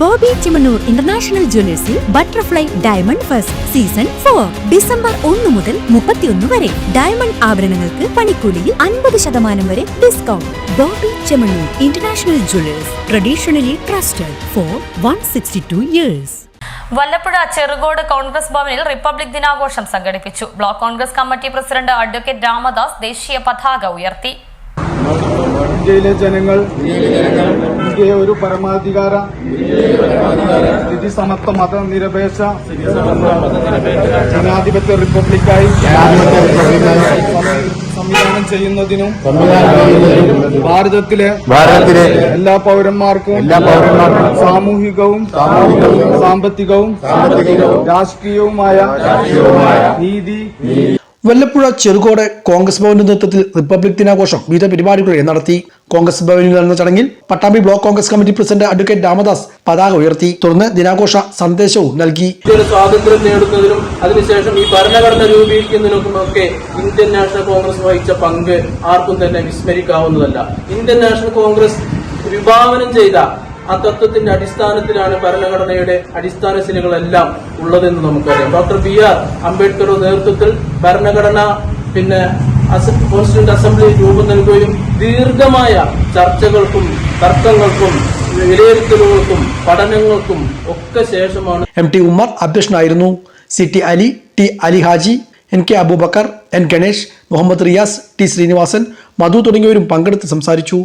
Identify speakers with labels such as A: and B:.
A: Bobby Chemmanur international ജ്വല്ലേഴ്സിൽ butterfly diamond first season four. December ഒന്ന് മുതൽ മുപ്പത്തിയൊന്ന് വരെ. ഡയമണ്ട് ആഭരണങ്ങൾക്ക് പണിക്കൂലിയിൽ അൻപത് ശതമാനം വരെ discount Boby Chemmanur international jewellers traditionally trusted for one sixty two years.
B: Vallappuzha Cherukode Congress ഭവനിൽ റിപ്പബ്ലിക് ദിനാഘോഷം സംഘടിപ്പിച്ചു. Block Congress committee president advocate Ramadas ദേശീയ പതാക ഉയർത്തി.
C: ഇന്ത്യയിലെ ജനങ്ങൾ ഇന്ത്യയെ ഒരു പരമാധികാര സ്ഥിതി സമത്വ മതനിരപേക്ഷ ജനാധിപത്യ റിപ്പബ്ലിക്കായി സംവിധാനം ചെയ്യുന്നതിനും ഭാരതത്തിലെ
D: ഭാരതത്തിലെ
C: എല്ലാ പൗരന്മാർക്കും
D: എല്ലാ പൗരന്മാർക്കും
C: സാമൂഹികവും സാമ്പത്തികവും രാഷ്ട്രീയവുമായ നീതി
E: വല്ലപ്പുഴ ചെറുകോട് കോൺഗ്രസ് ഭവന്റെ നേതൃത്വത്തിൽ റിപ്പബ്ലിക് ദിനാഘോഷം വിവിധ പരിപാടികളെ നടത്തി. കോൺഗ്രസ് ഭവനിൽ നടന്ന ചടങ്ങിൽ Pattambi block Congress committee president advocate Ramadas പതാക ഉയർത്തി. തുടർന്ന് ദിനാഘോഷ സന്ദേശവും നൽകി.
F: സ്വാതന്ത്ര്യം നേടുന്നതിനും അതിനുശേഷം ഈ ഭരണഘടന രൂപീകരിക്കുന്നതിനുമൊക്കെ ഇന്ത്യൻ നാഷണൽ കോൺഗ്രസ് വഹിച്ച പങ്ക് ആർക്കും തന്നെ വിസ്മരിക്കാവുന്നതല്ല. ഇന്ത്യൻ നാഷണൽ കോൺഗ്രസ് വിഭാവനം ചെയ്ത ആ തത്വത്തിന്റെ അടിസ്ഥാനത്തിലാണ് ഭരണഘടനയുടെ അടിസ്ഥാന ശിലകളെല്ലാം ഉള്ളതെന്ന് നമുക്കറിയാം. ഡോക്ടർ ബി ആർ അംബേദ്കറുടെ നേതൃത്വത്തിൽ ഭരണഘടന പിന്നെ കോൺസ്റ്റിറ്റ്യൂന്റ് അസംബ്ലി രൂപം നൽകുകയും ദീർഘമായ ചർച്ചകൾക്കും തർക്കങ്ങൾക്കും വിലയിരുത്തലുകൾക്കും പഠനങ്ങൾക്കും ഒക്കെ ശേഷമാണ്
E: എം ടി ഉമ്മർ അധ്യക്ഷനായിരുന്നു. C T Ali T Ali Haji N K Abubakar N Ganesh Muhammad Riyas T Srinivasan Madhu തുടങ്ങിയവരും പങ്കെടുത്ത് സംസാരിച്ചു.